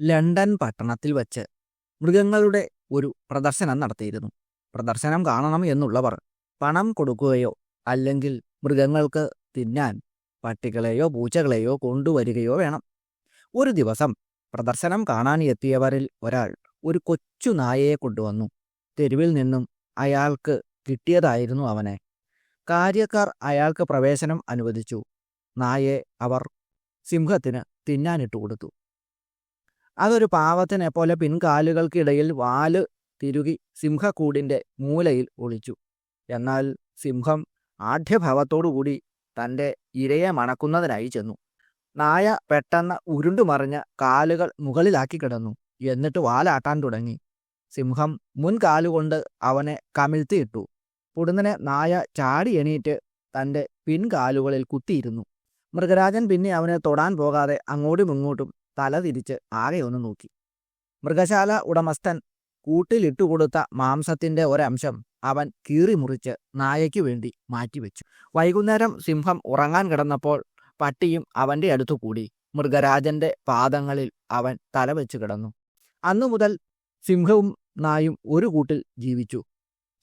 London പട്ടണത്തിൽ വച്ച് മൃഗങ്ങളുടെ ഒരു പ്രദർശനം നടത്തിയിരുന്നു. പ്രദർശനം കാണണം എന്നുള്ളവർ പണം കൊടുക്കുകയോ അല്ലെങ്കിൽ മൃഗങ്ങൾക്ക് തിന്നാൻ പട്ടികളെയോ പൂച്ചകളെയോ കൊണ്ടുവരികയോ വേണം. ഒരു ദിവസം പ്രദർശനം കാണാൻ എത്തിയവരിൽ ഒരാൾ ഒരു കൊച്ചു നായയെ കൊണ്ടുവന്നു. തെരുവിൽ നിന്നും അയാൾക്ക് കിട്ടിയതായിരുന്നു അവനെ. കാര്യക്കാർ അയാൾക്ക് പ്രവേശനം അനുവദിച്ചു. നായയെ അവർ സിംഹത്തിന് തിന്നാനിട്ട് കൊടുത്തു. അതൊരു പാവത്തിനെ പോലെ പിൻകാലുകൾക്കിടയിൽ വാൽ തിരുകി സിംഹക്കൂടിന്റെ മൂലയിൽ ഒളിച്ചു. എന്നാൽ സിംഹം ആഢ്യഭാവത്തോടുകൂടി തന്റെ ഇരയെ മണക്കുന്നതിനായി ചെന്നു. നായ പെട്ടെന്ന് ഉരുണ്ടുമറിഞ്ഞ് കാലുകൾ മുകളിലാക്കി കിടന്നു. എന്നിട്ട് വാലാട്ടാൻ തുടങ്ങി. സിംഹം മുൻകാലുകൊണ്ട് അവനെ കമിഴ്ത്തിയിട്ടു. പുടുന്നനെ നായ ചാടി എണീറ്റ് തന്റെ പിൻകാലുകളിൽ കുത്തിയിരുന്നു. മൃഗരാജൻ പിന്നെ അവനെ തൊടാൻ പോകാതെ അങ്ങോട്ടും ഇങ്ങോട്ടും തല തിരിച്ച് ആകെ ഒന്ന് നോക്കി. മൃഗശാല ഉടമസ്ഥൻ കൂട്ടിലിട്ടുകൊടുത്ത മാംസത്തിന്റെ ഒരംശം അവൻ കീറി മുറിച്ച് നായയ്ക്കു വേണ്ടി മാറ്റിവെച്ചു. വൈകുന്നേരം സിംഹം ഉറങ്ങാൻ കിടന്നപ്പോൾ പട്ടിയും അവന്റെ അടുത്തു കൂടി. മൃഗരാജന്റെ പാദങ്ങളിൽ അവൻ തലവെച്ച് കിടന്നു. അന്നു മുതൽ സിംഹവും നായും ഒരു കൂട്ടിൽ ജീവിച്ചു.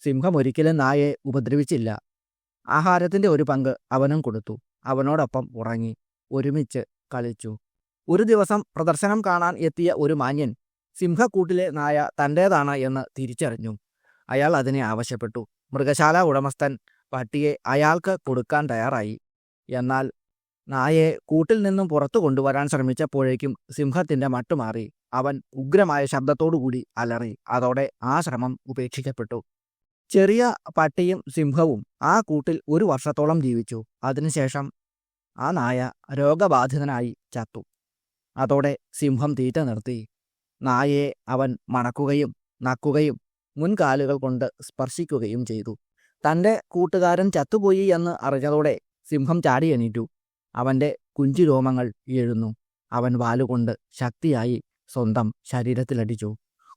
സിംഹം ഒരിക്കലും നായയെ ഉപദ്രവിച്ചില്ല. ആഹാരത്തിന്റെ ഒരു പങ്ക് അവനും കൊടുത്തു. അവനോടൊപ്പം ഉറങ്ങി ഒരുമിച്ച് കളിച്ചു. ഒരു ദിവസം പ്രദർശനം കാണാൻ എത്തിയ ഒരു മാന്യൻ സിംഹക്കൂട്ടിലെ നായ തന്റേതാണ് എന്ന് തിരിച്ചറിഞ്ഞു. അയാൾ അതിനെ ആവശ്യപ്പെട്ടു. മൃഗശാല ഉടമസ്ഥൻ പട്ടിയെ അയാൾക്ക് കൊടുക്കാൻ തയ്യാറായി. എന്നാൽ നായയെ കൂട്ടിൽ നിന്നും പുറത്തു കൊണ്ടുവരാൻ ശ്രമിച്ചപ്പോഴേക്കും സിംഹത്തിന്റെ മട്ടുമാറി അവൻ ഉഗ്രമായ ശബ്ദത്തോടുകൂടി അലറി. അതോടെ ആ ശ്രമം ഉപേക്ഷിക്കപ്പെട്ടു. ചെറിയ പട്ടിയും സിംഹവും ആ കൂട്ടിൽ ഒരു വർഷത്തോളം ജീവിച്ചു. അതിനുശേഷം ആ നായ രോഗബാധിതനായി ചത്തു. അതോടെ സിംഹം തീറ്റ നിർത്തി. നായയെ അവൻ മണക്കുകയും നക്കുകയും മുൻകാലുകൾ കൊണ്ട് സ്പർശിക്കുകയും ചെയ്തു. തന്റെ കൂട്ടുകാരൻ ചത്തുപോയി എന്ന് അറിഞ്ഞതോടെ സിംഹം ചാടി എണീറ്റു. അവന്റെ കുഞ്ചുരോമങ്ങൾ എഴുന്നു അവൻ വാലുകൊണ്ട് ശക്തിയായി സ്വന്തം ശരീരത്തിലടിച്ചു.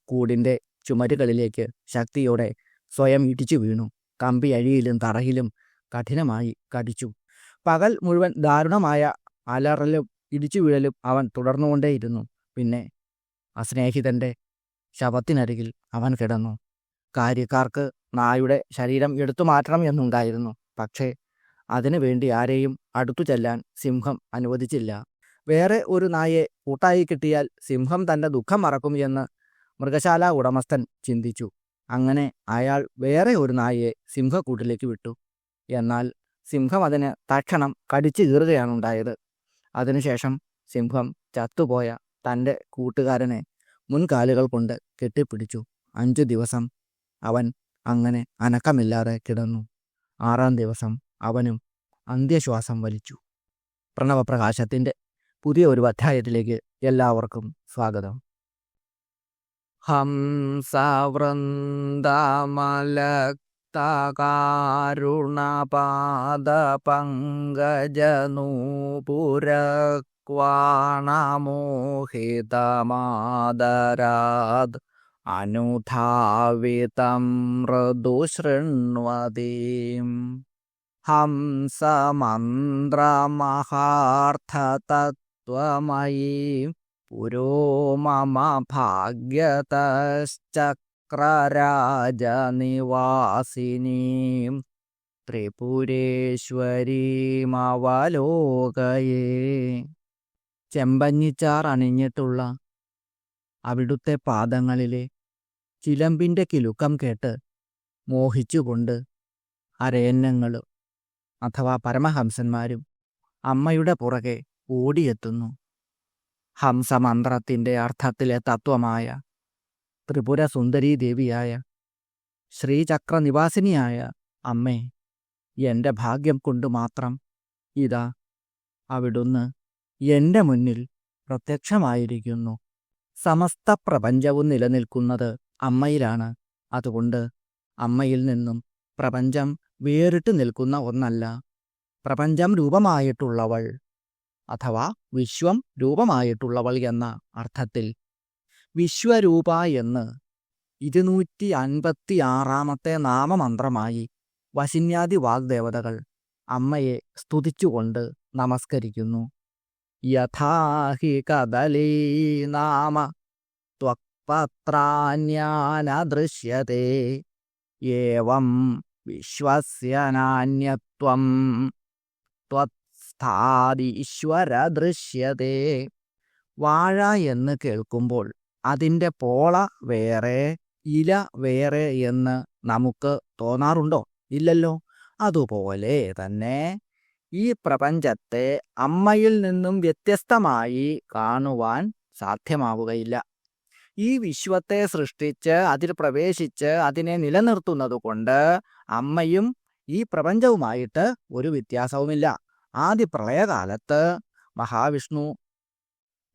കൂടിന്റെ ചുമരുകളിലേക്ക് ശക്തിയോടെ സ്വയം ഇടിച്ചു വീണു. കമ്പി അഴിയിലും തറയിലും കഠിനമായി കടിച്ചു. പകൽ മുഴുവൻ ദാരുണമായ അലറലും ഇടിച്ചു വീഴലും അവൻ തുടർന്നുകൊണ്ടേയിരുന്നു. പിന്നെ ആ സ്നേഹിതന്റെ ശവത്തിനരികിൽ അവൻ കിടന്നു. കാര്യക്കാർക്ക് നായുടെ ശരീരം എടുത്തു മാറ്റണം എന്നുണ്ടായിരുന്നു. പക്ഷേ അതിനു വേണ്ടി ആരെയും അടുത്തു ചെല്ലാൻ സിംഹം അനുവദിച്ചില്ല. വേറെ ഒരു നായെ കൂട്ടായി കിട്ടിയാൽ സിംഹം തന്റെ ദുഃഖം മറക്കും എന്ന് മൃഗശാല ഉടമസ്ഥൻ ചിന്തിച്ചു. അങ്ങനെ അയാൾ വേറെ ഒരു നായെ സിംഹക്കൂട്ടിലേക്ക് വിട്ടു. എന്നാൽ സിംഹം അതിന് തക്ഷണം കടിച്ചു കീറുകയാണുണ്ടായത്. അതിനുശേഷം സിംഹം ചത്തുപോയ തന്റെ കൂട്ടുകാരനെ മുൻകാലുകൾ കൊണ്ട് കെട്ടിപ്പിടിച്ചു. അഞ്ചു ദിവസം അവൻ അങ്ങനെ അനക്കമില്ലാതെ കിടന്നു. ആറാം ദിവസം അവനും അന്ത്യശ്വാസം വലിച്ചു. പ്രണവപ്രകാശത്തിന്റെ പുതിയ ഒരു അധ്യായത്തിലേക്ക് എല്ലാവർക്കും സ്വാഗതം. ഹംസവൃന്ദമലക്തകാരുണപാദ പങ്കജനൂപുര ക്വാണമോഹിതമാദരാത് അനുധാവിതം മൃദുശൃണ്വതീം ഹംസമന്ത്രമഹാർത്ഥതത്വമയീ. പുരോ മമ ഭാഗ്യതശ്ചക്രരാജനിവാസിനീം ത്രിപുരേശ്വരീമവലോകയേ ചെമ്പഞ്ഞിച്ചാർ അണിഞ്ഞിട്ടുള്ള അവിടുത്തെ പാദങ്ങളിലെ ചിലമ്പിന്റെ കിലുക്കം കേട്ട് മോഹിച്ചുകൊണ്ട് അരയന്നങ്ങളും അഥവാ പരമഹംസന്മാരും അമ്മയുടെ പുറകെ ഓടിയെത്തുന്നു. ഹംസമന്ത്രത്തിന്റെ അർത്ഥത്തിലെ തത്വമായ ത്രിപുര സുന്ദരീ ദേവിയായ ശ്രീചക്രനിവാസിനിയായ അമ്മേ എന്റെ ഭാഗ്യം കൊണ്ട് മാത്രം ഇതാ അവിടുന്ന് എന്റെ മുന്നിൽ പ്രത്യക്ഷമായിരിക്കുന്നു. സമസ്ത പ്രപഞ്ചവും നിലനിൽക്കുന്നത് അമ്മയിലാണ്. അതുകൊണ്ട് അമ്മയിൽ നിന്നും പ്രപഞ്ചം വേറിട്ട് നിൽക്കുന്ന ഒന്നല്ല. പ്രപഞ്ചം രൂപമായിട്ടുള്ളവൾ അഥവാ വിശ്വം രൂപമായിട്ടുള്ളവൾ എന്ന അർത്ഥത്തിൽ വിശ്വരൂപ എന്ന് ഇരുന്നൂറ്റി അൻപത്തി ആറാമത്തെ നാമമന്ത്രമായി വശിന്യാദി വാഗ്ദേവതകൾ അമ്മയെ സ്തുതിച്ചുകൊണ്ട് നമസ്കരിക്കുന്നു. യഥാഹി കദലീ നാമ ത്വക്പത്രാന്യാനദൃശ്യത്തെ ഏവം വിശ്വസ്യ നാന്യത്വം ത്വത്സ്ഥാദീശ്വര ദൃശ്യത്തെ വാഴ എന്ന് കേൾക്കുമ്പോൾ അതിന്റെ പോള വേറെ ഇല വേറെ എന്ന് നമുക്ക് തോന്നാറുണ്ടോ? ഇല്ലല്ലോ. അതുപോലെ തന്നെ ഈ പ്രപഞ്ചത്തെ അമ്മയിൽ നിന്നും വ്യത്യസ്തമായി കാണുവാൻ സാധ്യമാവുകയില്ല. ഈ വിശ്വത്തെ സൃഷ്ടിച്ച് അതിൽ പ്രവേശിച്ച് അതിനെ നിലനിർത്തുന്നത് കൊണ്ട് അമ്മയും ഈ പ്രപഞ്ചവുമായിട്ട് ഒരു വ്യത്യാസവുമില്ല. ആദ്യ പ്രളയകാലത്ത് മഹാവിഷ്ണു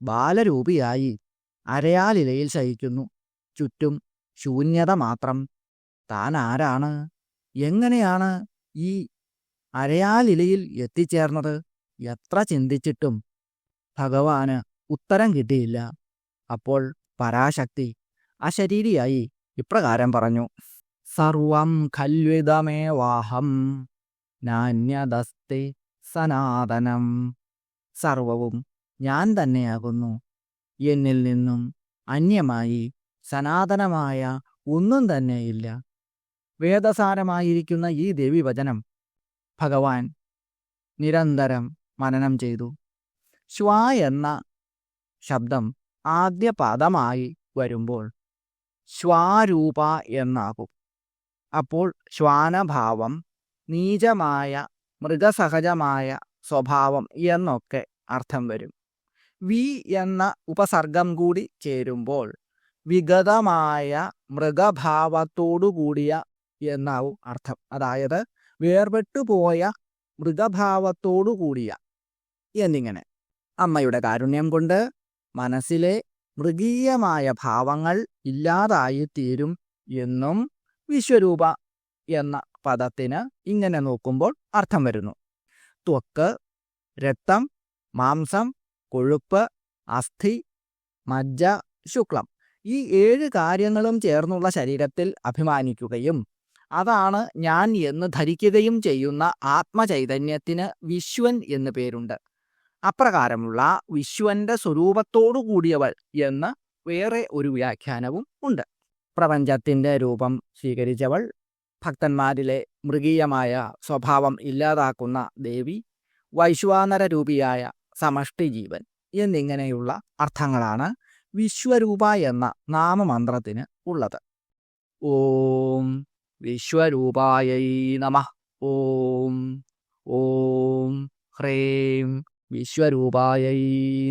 ബാലരൂപിയായി അരയാലിലയിൽ ശയിക്കുന്നു ചുറ്റും ശൂന്യത മാത്രം. താൻ ആരാണ്? എങ്ങനെയാണ് ഈ അരയാലിലയിൽ എത്തിച്ചേർന്നത്? എത്ര ചിന്തിച്ചിട്ടും ഭഗവാന് ഉത്തരം കിട്ടിയില്ല. അപ്പോൾ പരാശക്തി അശരീരിയായി ഇപ്രകാരം പറഞ്ഞു. സർവം ഖല്വിതമേവാഹം നാന്യദസ്തി സനാതനം. സർവവും ഞാൻ തന്നെയാകുന്നു. എന്നിൽ നിന്നും അന്യമായി സനാതനമായ ഒന്നും തന്നെയില്ല വേദസാരമായിരിക്കുന്ന ഈ ദേവിവചനം ഭഗവാൻ നിരന്തരം മനനം ചെയ്തു. ശ്വ എന്ന ശബ്ദം ആദ്യ പദമായി വരുമ്പോൾ ശ്വാരൂപ എന്നാകും. അപ്പോൾ ശ്വാനഭാവം നീചമായ മൃഗസഹജമായ സ്വഭാവം എന്നൊക്കെ അർത്ഥം വരും. വി എന്ന ഉപസർഗം കൂടി ചേരുമ്പോൾ വിഗതമായ മൃഗഭാവത്തോടുകൂടിയ എന്നാവും അർത്ഥം. അതായത് വേർപെട്ടുപോയ മൃഗഭാവത്തോടുകൂടിയ എന്നിങ്ങനെ. അമ്മയുടെ കാരുണ്യം കൊണ്ട് മനസ്സിലെ മൃഗീയമായ ഭാവങ്ങൾ ഇല്ലാതായിത്തീരും എന്നും വിശ്വരൂപ എന്ന പദത്തിന് ഇങ്ങനെ നോക്കുമ്പോൾ അർത്ഥം വരുന്നു. ത്വക്ക് രക്തം മാംസം കൊഴുപ്പ് അസ്ഥി മജ്ജ ശുക്ലം ഈ ഏഴ് കാര്യങ്ങളും ചേർന്നുള്ള ശരീരത്തിൽ അഭിമാനിക്കുകയും അതാണ് ഞാൻ എന്ന് ധരിക്കുകയും ചെയ്യുന്ന ആത്മചൈതന്യത്തിന് വിശ്വൻ എന്ന് പേരുണ്ട്. അപ്രകാരമുള്ള വിശ്വന്റെ സ്വരൂപത്തോടു കൂടിയവൾ എന്ന് വേറെ ഒരു വ്യാഖ്യാനവും ഉണ്ട്. പ്രപഞ്ചത്തിന്റെ രൂപം സ്വീകരിച്ചവൾ ഭക്തന്മാരിലെ മൃഗീയമായ സ്വഭാവം ഇല്ലാതാക്കുന്ന ദേവി വൈശ്വാനര രൂപിയായ സമഷ്ടി ജീവൻ എന്നിങ്ങനെയുള്ള അർത്ഥങ്ങളാണ് വിശ്വരൂപ എന്ന നാമമന്ത്രത്തിന് ഉള്ളത്. ഓം വിശ്വരൂപായൈ നമ. ഓം ഓം ഹ്രേം വിശ്വരൂപായൈ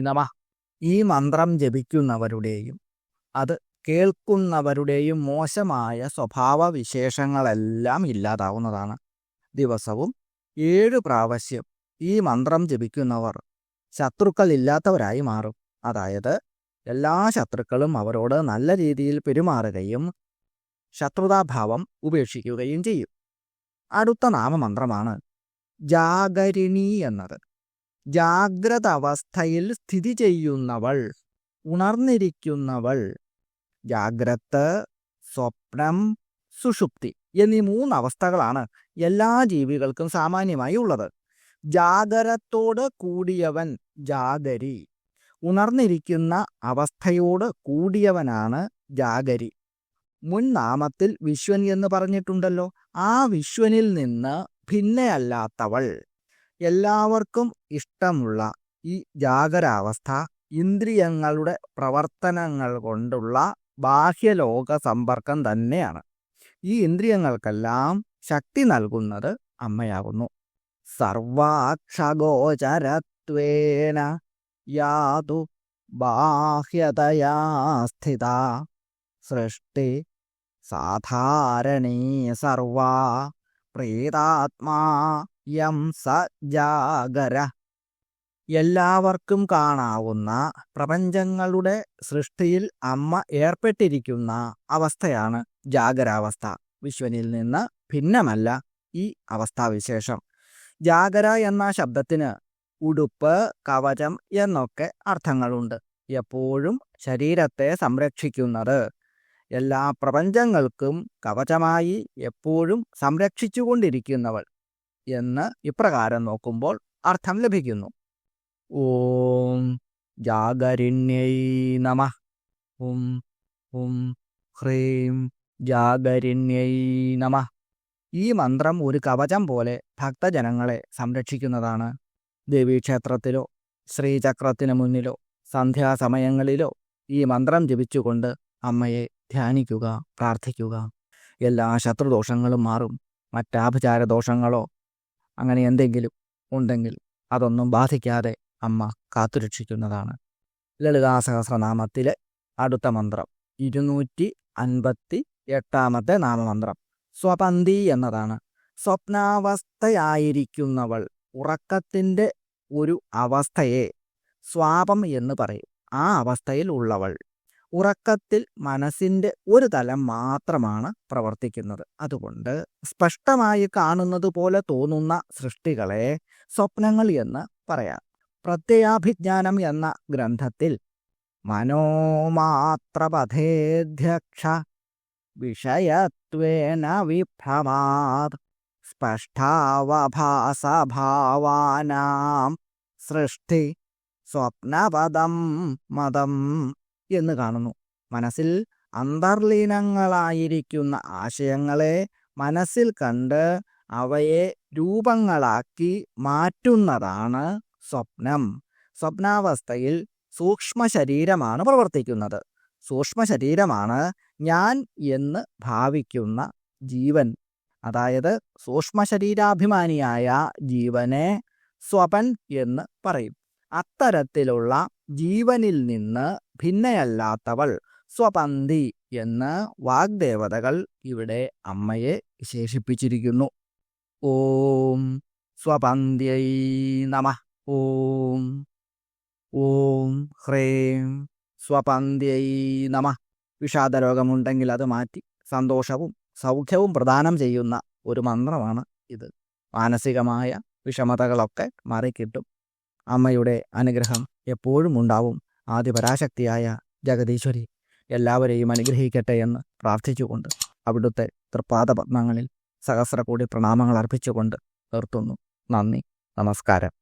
നമ. ഈ മന്ത്രം ജപിക്കുന്നവരുടെയും അത് കേൾക്കുന്നവരുടെയും മോശമായ സ്വഭാവ വിശേഷങ്ങളെല്ലാം ഇല്ലാതാവുന്നതാണ് ദിവസവും ഏഴ് പ്രാവശ്യം ഈ മന്ത്രം ജപിക്കുന്നവർ ശത്രുക്കൾ ഇല്ലാത്തവരായി മാറും. അതായത് എല്ലാ ശത്രുക്കളും അവരോട് നല്ല രീതിയിൽ പെരുമാറുകയും ശത്രുതാഭാവം ഉപേക്ഷിക്കുകയും ചെയ്യും. അടുത്ത നാമമന്ത്രമാണ് ജാഗരിണി എന്നത്. ജാഗ്രത അവസ്ഥയിൽ സ്ഥിതി ചെയ്യുന്നവൾ ഉണർന്നിരിക്കുന്നവൾ ജാഗ്രത് സ്വപ്നം സുഷുപ്തി എന്നീ മൂന്ന് അവസ്ഥകളാണ് എല്ലാ ജീവികൾക്കും സാമാന്യമായി ഉള്ളത്. ജാഗരത്തോട് കൂടിയവൻ ജാഗരി. ഉണർന്നിരിക്കുന്ന അവസ്ഥയോട് കൂടിയവനാണ് ജാഗരി. മുൻ നാമത്തിൽ വിശ്വൻ എന്ന് പറഞ്ഞിട്ടുണ്ടല്ലോ. ആ വിശ്വനിൽ നിന്ന് ഭിന്നയല്ലാത്തവൾ. എല്ലാവർക്കും ഇഷ്ടമുള്ള ഈ ജാഗരാവസ്ഥ ഇന്ദ്രിയങ്ങളുടെ പ്രവർത്തനങ്ങൾ കൊണ്ടുള്ള ബാഹ്യലോക സമ്പർക്കം തന്നെയാണ്. ഈ ഇന്ദ്രിയങ്ങൾക്കെല്ലാം ശക്തി നൽകുന്നത് അമ്മയാകുന്നു. സർവാക്ഷഗോചരത്വേന യാതു ബാഹ്യതയാ സ്ഥിത സൃഷ്ടി സാധാരണീ സർവാ പ്രീതാത്മാ യം സ ജാഗര. എല്ലാവർക്കും കാണാവുന്ന പ്രപഞ്ചങ്ങളുടെ സൃഷ്ടിയിൽ അമ്മ ഏർപ്പെട്ടിരിക്കുന്ന അവസ്ഥയാണ് ജാഗരാവസ്ഥ. വിശ്വനിൽ നിന്ന് ഭിന്നമല്ല ഈ അവസ്ഥാവിശേഷം. ജാഗര എന്ന ശബ്ദത്തിന് ഉടുപ്പ് കവചം എന്നൊക്കെ അർത്ഥങ്ങളുണ്ട്. എപ്പോഴും ശരീരത്തെ സംരക്ഷിക്കുന്നത്. എല്ലാ പ്രപഞ്ചങ്ങൾക്കും കവചമായി എപ്പോഴും സംരക്ഷിച്ചുകൊണ്ടിരിക്കുന്നവൾ എന്ന് ഇപ്രകാരം നോക്കുമ്പോൾ അർത്ഥം ലഭിക്കുന്നു. ഓം ജാഗരിണ്യൈ നമ. ഉം ഉം ഹ്രീം ജാഗരിണ്യൈ നമ. ഈ മന്ത്രം ഒരു കവചം പോലെ ഭക്തജനങ്ങളെ സംരക്ഷിക്കുന്നതാണ്. ദേവീക്ഷേത്രത്തിലോ ശ്രീചക്രത്തിനു മുന്നിലോ സന്ധ്യാസമയങ്ങളിലോ ഈ മന്ത്രം ജപിച്ചുകൊണ്ട് അമ്മയെ ധ്യാനിക്കുക പ്രാർത്ഥിക്കുക. എല്ലാ ശത്രുദോഷങ്ങളും മാറും. മറ്റാഭിചാര ദോഷങ്ങളോ അങ്ങനെ എന്തെങ്കിലും ഉണ്ടെങ്കിൽ അതൊന്നും ബാധിക്കാതെ അമ്മ കാത്തുരക്ഷിക്കുന്നതാണ്. ലളിതാസഹസ്രനാമത്തിലെ അടുത്ത മന്ത്രം. ഇരുന്നൂറ്റി അൻപത്തി എട്ടാമത്തെ നാമമന്ത്രം. സ്വപന്തി എന്നതാണ്. സ്വപ്നാവസ്ഥയായിരിക്കുന്നവൾ ഉറക്കത്തിന്റെ ഒരു അവസ്ഥയെ സ്വാപം എന്ന് പറയും. ആ അവസ്ഥയിൽ ഉള്ളവൾ ഉറക്കത്തിൽ മനസ്സിന്റെ ഒരു തലം മാത്രമാണ് പ്രവർത്തിക്കുന്നത്. അതുകൊണ്ട് സ്പഷ്ടമായി കാണുന്നത് പോലെ തോന്നുന്ന സൃഷ്ടികളെ സ്വപ്നങ്ങൾ എന്ന് പറയാം. പ്രത്യയാഭിജ്ഞാനം എന്ന ഗ്രന്ഥത്തിൽ മനോമാത്രപഥേധ്യക്ഷ വിഷയത്വേന വിഭ്രമാത് സ്പഷ്ടാവഭാസഭാവാനാം സൃഷ്ടി സ്വപ്നപദം മതം എന്ന് കാണുന്നു. മനസ്സിൽ അന്തർലീനങ്ങളായിരിക്കുന്ന ആശയങ്ങളെ മനസ്സിൽ കണ്ട് അവയെ രൂപങ്ങളാക്കി മാറ്റുന്നതാണ് സ്വപ്നം. സ്വപ്നാവസ്ഥയിൽ സൂക്ഷ്മ ശരീരമാണ് പ്രവർത്തിക്കുന്നത്. സൂക്ഷ്മ ശരീരമാണ് ഞാൻ എന്ന് ഭാവിക്കുന്ന ജീവൻ അതായത് സൂക്ഷ്മ ശരീരാഭിമാനിയായ ജീവനെ സ്വപൻ എന്ന് പറയും. അത്തരത്തിലുള്ള ജീവനിൽ നിന്ന് ഭിന്നയല്ലാത്തവൾ സ്വപന്തി എന്ന് വാഗ്ദേവതകൾ ഇവിടെ അമ്മയെ വിശേഷിപ്പിച്ചിരിക്കുന്നു. ഓം സ്വപന്ത്യൈ നമ. ഓം. ഓം ഹ്രേം. സ്വപന്ത്യൈ നമ. വിഷാദരോഗമുണ്ടെങ്കിൽ അത് മാറ്റി സന്തോഷവും സൗഖ്യവും പ്രദാനം ചെയ്യുന്ന ഒരു മന്ത്രമാണ് ഇത്. മാനസികമായ വിഷമതകളൊക്കെ മാറിക്കിട്ടും അമ്മയുടെ അനുഗ്രഹം എപ്പോഴും ഉണ്ടാവും. ആദിപരാശക്തിയായ ജഗദീശ്വരി എല്ലാവരെയും അനുഗ്രഹിക്കട്ടെ എന്ന് പ്രാർത്ഥിച്ചുകൊണ്ട് അവിടുത്തെ തൃപ്പാദപത്മങ്ങളിൽ സഹസ്രകൂടി പ്രണാമങ്ങൾ അർപ്പിച്ചുകൊണ്ട് നിർത്തുന്നു. നന്ദി. നമസ്കാരം.